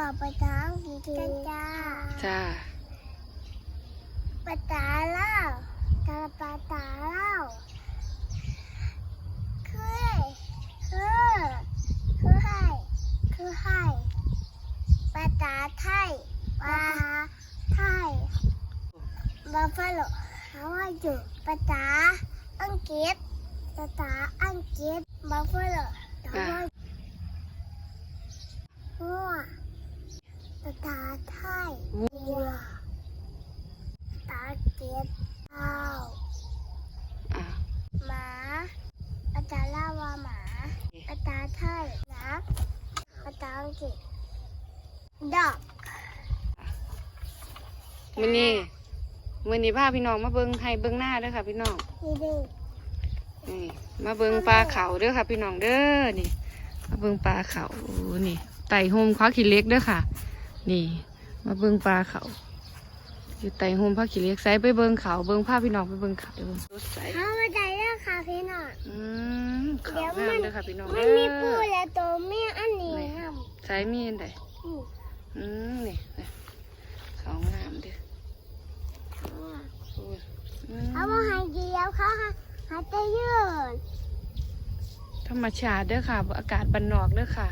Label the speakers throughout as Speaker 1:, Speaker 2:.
Speaker 1: ว่าปะทังจ้าจ้า
Speaker 2: จ้า
Speaker 1: ปะตาเล่าตาปะตาเล่าคือคือคือให้คือให้ปะตาไทยปะไทยบาฟาโลฮาวายอยู่ปะตาอังกฤษปะตาอังกฤษบาฟาโลฮาวายวัวปะตาไทยวัว ตาเก็บข้าว
Speaker 2: อะ
Speaker 1: หมา อาจารย์เล่าว่าหมาอาจารย์ไทยนะอาจารย์อังกฤษดอก
Speaker 2: มื้อนี้มื้อนี้พาพี่น้องมาเบิ่งให้เบิ่งหน้าเด้อค่ะ พี่น้อง
Speaker 1: นี่ดิ
Speaker 2: นี่มาเบิ่งปลาเขาเด้อค่ะ พี่น้องเด้อนี่มาเบิ่งปลาเขาโอ้นี่ไต่โฮมพักขี้เหล็กเด้อค่ะ นี่ มาเบิ่งปลาเขาอยู่ไต่โฮมพักขี้เหล็กใส่ไปเบิ่งเขาเบิ่งภาพพี่น้องไปเบิ่งเขาเด้อสดใส
Speaker 1: เขามาใจเรื่องคาเฟ่หน่อย
Speaker 2: อืมเขางามเด้อค่ะพี่น้อง
Speaker 1: มั
Speaker 2: เด้
Speaker 1: นมีปู
Speaker 2: อ
Speaker 1: และตัวเมียอันนี้ครับ
Speaker 2: ใส่มีอันใด
Speaker 1: อืม
Speaker 2: อืมนี่นี่เขางามเด้อโอ้ยอืม
Speaker 1: เขาบอกให้เดียวเขาให้ให้เตยยืน
Speaker 2: ธรรมชาติเด้อค่ะ อากาศบันนอกเด้อค่ะ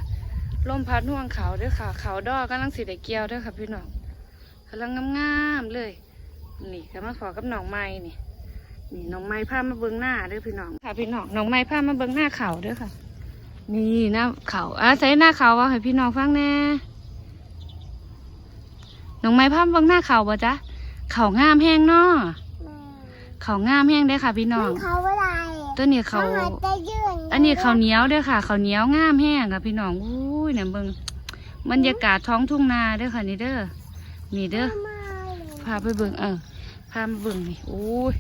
Speaker 2: ลมพัดห่วงเขาเด้อค่ะ เขาดอกกำลังสีได้เกี่ยวเด้อค่ะพี่น้องกำลังงามๆเลย นี่ก็มาขอกับน้องไม้นี่ นี่น้องไม้พามาเบิ้งหน้าเด้อพี่น้องค่ะพี่น้องน้องไม้พามาเบิ้งหน้าเขาเด้อค่ะ นี่หน้าเขาอะใส่หน้าเขาว่าให้พี่น้องฟังแน่น้องไม้พามาเบิ้งหน้าเขาบ่จ๊ะเขางามแห้งเนาะ
Speaker 1: แม่
Speaker 2: เขางามแห้งเด้อค่ะ พี่น้อง
Speaker 1: มันเขาอะไร
Speaker 2: ตัวนี้เขา
Speaker 1: ให้เตยยืน
Speaker 2: อันนี้ข้าวเหนียวเด้อค่ะข้าวเหนียวงามแห้งค่ะ พี่น้องอุ้ยเนี่ยเบิ่งบรรยากาศท้องทุ่งนาเด้อค่ะนี่เด้อนี่เด้อ
Speaker 1: มาเลย
Speaker 2: พาไปเบิ่งเออพามาเบิ่งนี่โอ้ย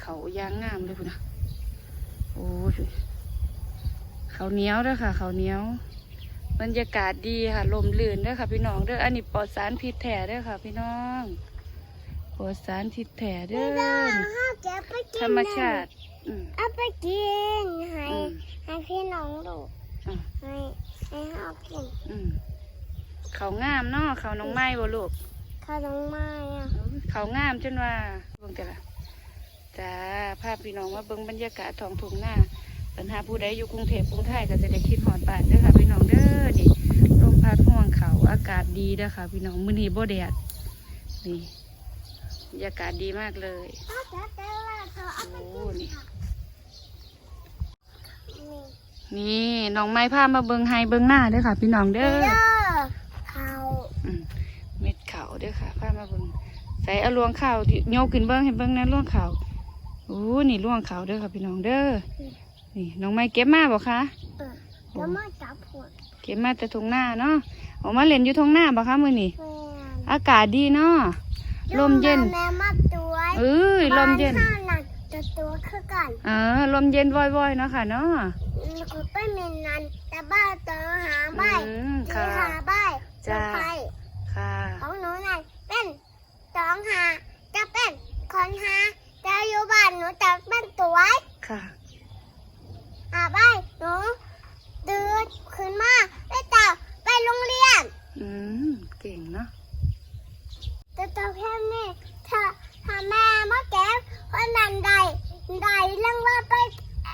Speaker 2: เขายางงามเลยพุ่นนะโอ้ยข้าวเหนียวเด้อค่ะข้าวเหนียวบรรยากาศดีค่ะลมลื่นเด้อค่ะ พี่น้องเด้ออันนี้ปลอดสารพิษแท้เด้อค่ะ พี่น้องปลอดสารพิษแท้เด้
Speaker 1: ไม่ได้
Speaker 2: อ
Speaker 1: ห้ามจะไปกิน
Speaker 2: ธรรมชาติอืม
Speaker 1: เอาไปกินให้
Speaker 2: อืม
Speaker 1: ให้พี่น้องดู
Speaker 2: อืม
Speaker 1: ให้ให้เขากิน
Speaker 2: อืมเขางามเนาะเขาน้องไม้บ่ลูก
Speaker 1: ขนมไม้อะ
Speaker 2: เขางามจนว่าเบิ่งแต่ละ จ้าภาพพี่น้องว่าเบิ่งบรรยากาศท้องทุ่งนาปัญหาผู้ใดอยู่กรุงเทพกรุงไทยก็จะได้คิดหอดบ้านเด้อค่ะพี่น้องเด้อนี่ลมพัดห่วงเขาอากาศดีเด้อค่ะ พี่น้องมื้อนี้บ่แดดนี่บรรยากาศดีมากเลย
Speaker 1: เขาจะแต่ว่าเขาเอาไป
Speaker 2: โอ้
Speaker 1: กิน
Speaker 2: นี่
Speaker 1: ค่ะนี่
Speaker 2: นี่น้องไม้พามาเบิ่งไฮเบิ่งหน้าเด้อค่ะ พี่น้องเด้อ
Speaker 1: เด้อเขา
Speaker 2: อืมเม็ดขาวเด้อค่ะพามาเบิ่งใส่เอาลวงขาวที่โยกขึ้นเบิ่งให้เบิ่งนะลวงขาวโอ้นี่ลวงขาวเด้อค่ะพี่น้องเด้อ นี่น้องไม้เก็บมาบ่คะ
Speaker 1: เออแล้วมาจับหัว
Speaker 2: เก็บมาแต่ทงหน้าเนาะออกมาเล่นอยู่ทงหน้าบ่คะมื้อนี้
Speaker 1: แม่
Speaker 2: อากาศดีเนาะ ลมเย็น
Speaker 1: แม่มาตัว
Speaker 2: เอ้ยลมเย็น
Speaker 1: บ้าข้างหนักจะตัวคือกัน
Speaker 2: เออลมเย็นว่อยๆเนาะค่ะเนาะ
Speaker 1: แล้วก็ไปเมนนันแต่บ้านตัวหาใบ
Speaker 2: อืม
Speaker 1: มี
Speaker 2: ค่ะ
Speaker 1: หาใบ
Speaker 2: จ้า
Speaker 1: ไป
Speaker 2: ค่ะ
Speaker 1: ของหนูนั่นเป็นสองหาจะเป็นคนหาจะอยู่บ้า นหนูจะเป็นตัวไว้
Speaker 2: ค่ะ
Speaker 1: หาใบหนูตื่นขึ้นมาไปต่อไปโรงเรียน
Speaker 2: อืม เก่งเนาะ
Speaker 1: แต่ตัวแค่นี้ถ้าถ้าแม่มาแก้คนนั้นใดใดเรื่องว่าไป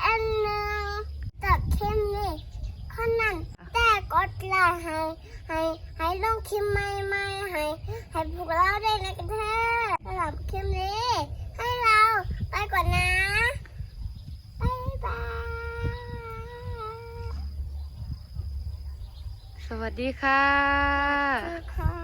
Speaker 1: อันหนึ่งแต่เข้มนี่คนนั้นแต่กดไลค์ให้ให้ให้ลงคลิปใหม่ๆให้ให้พวกเราได้ในกันเถอะสำหรับคลิปนี้ ให้เราไปก่อนนะบ๊ายบาย
Speaker 2: ส วัสดีค่ะ
Speaker 1: ค่ะ